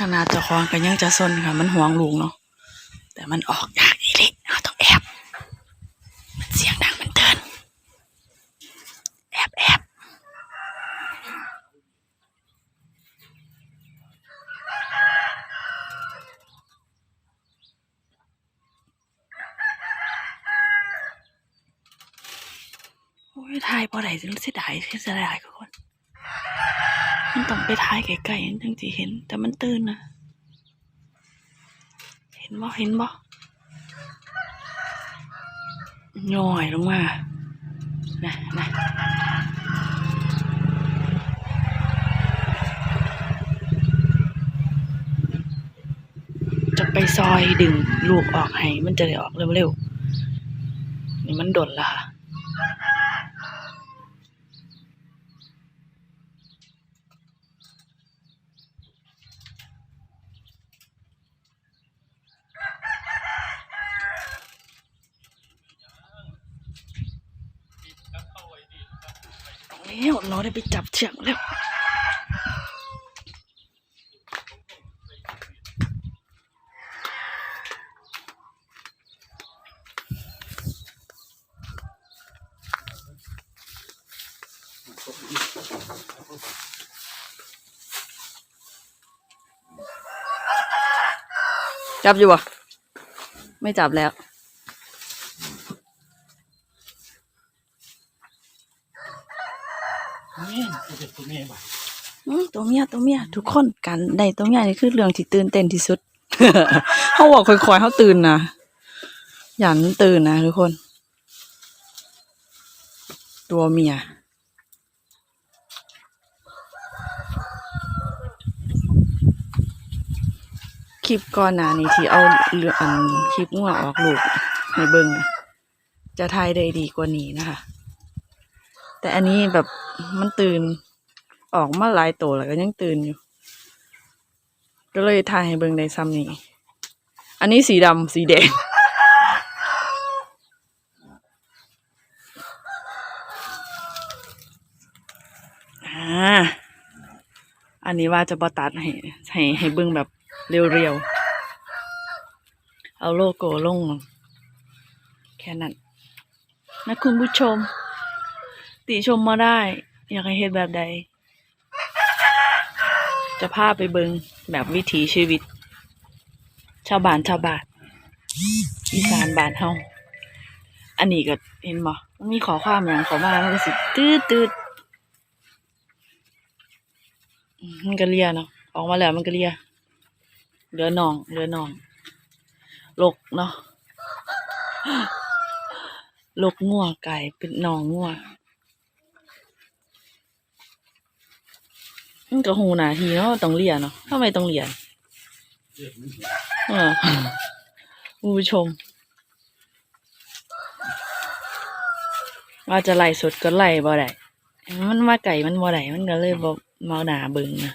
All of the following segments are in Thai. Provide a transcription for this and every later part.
ขนาดเจ้าของก็ยังจะซนค่ะ มันห่วงลูกเนาะแต่มันออกยากอีลิเราต้องแอบ มันเสียงดังมันเตือนแอบแอบโอ้ยถ่ายพอไหนจึงเสียดายเสียดายทุกคน มันต้องไปถ่ายไกลๆถึงจะเห็น แต่มันตื่นนะเห็นบ่เห็นบ่ย่อยลงมานะนะจะไปซอยดึงลูกออกให้มันจะได้ออกเร็วๆนี่มันดนละค่ะ แล้วเราได้ไปจับเชือกแล้วจับอยู่อะไม่จับแล้ว นี่เด็กตัวนี้บ่ อืมตัวเมียตัวเมียทุกคนการได้ตัวเมียนี่คือเรื่องที่ตื่นเต้นที่สุด เขาบอกค่อยๆเขาตื่นนะอย่ามันตื่นนะทุกคน ตัวเมียคลิปก่อนหน้านี้ที่เอาเรื่องอันคลิปงัวออกลูกในเบิงจะทายได้ดีกว่านี้นะคะ แต่อันนี้แบบมันตื่น ออกมาหลายตัวแล้วก็ยังตื่นอยู่ ก็เลยถ่ายให้เบิ่งในซ้ำนี้อันนี้สีดำสีแดงอ่าอันนี้ว่าจะบอตัดให้ให้ให้เบิ่งแบบเรียวๆ เอาโลโก้ลง แค่นั้นนะคุณผู้ชม ติชมมาได้ อยากให้เห็นแบบใด จะพาไปเบิงแบบวิถีชีวิต ชาวบ้านชาวบ้านอีสานบ้านเฮาอันนี้ก็เห็นบ่มันมีขอความอย่างขอมามันก็สิตืดตืดมันก็เลียเนาะออกมาแล้วมันก็เลียเหลือนองเหลือนองลกเนาะลกงัวไก่เป็นหนองงัว มันก็หูหนาทีเนาะต้องเรียนเนาะทำไมต้องเรียนออคุณผู้ชม ว่าจะไล่สดก็ไล่บ่ได้มันมาไก่มันบ่ได้มันก็เลยบ่มาหนาเบิ่งนะ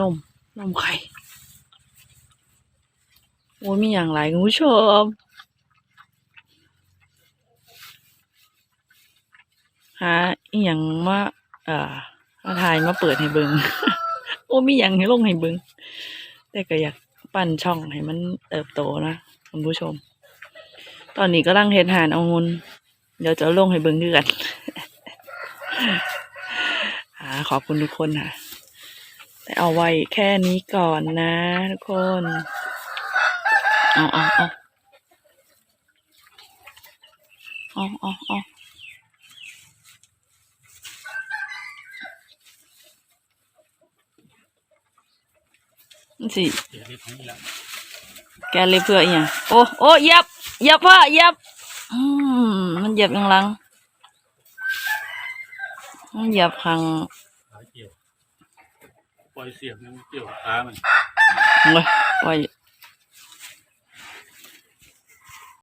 นม นมไข่โอ้มีอย่างไรคุณผู้ชม หาอีหยังมาเอ่อมาถ่ายมาเปิดให้เบิงโอ้มีอย่างให้ลงให้เบิงแต่ก็อยากปั่นช่องให้มันเติบโตนะคุณผู้ชม ตอนนี้ก็ลังเฮ็ดหานเอางินเดี๋ยวจะลงให้เบิงด้วยกันขอบคุณทุกคนค่ะ แต่เอาไว้แค่นี้ก่อนนะทุกคน เอาเอาเอาเอาเอาเอาสิแกเลยเพื่ออีหยังโอ้โอ้เยับเยับพ่อเยับอืมมันเหยียบยังหลังมันเหยียบข้างเกี่ยว ปล่อยเสียงมันเกี่ยวขามัน โอ้ยปล่อย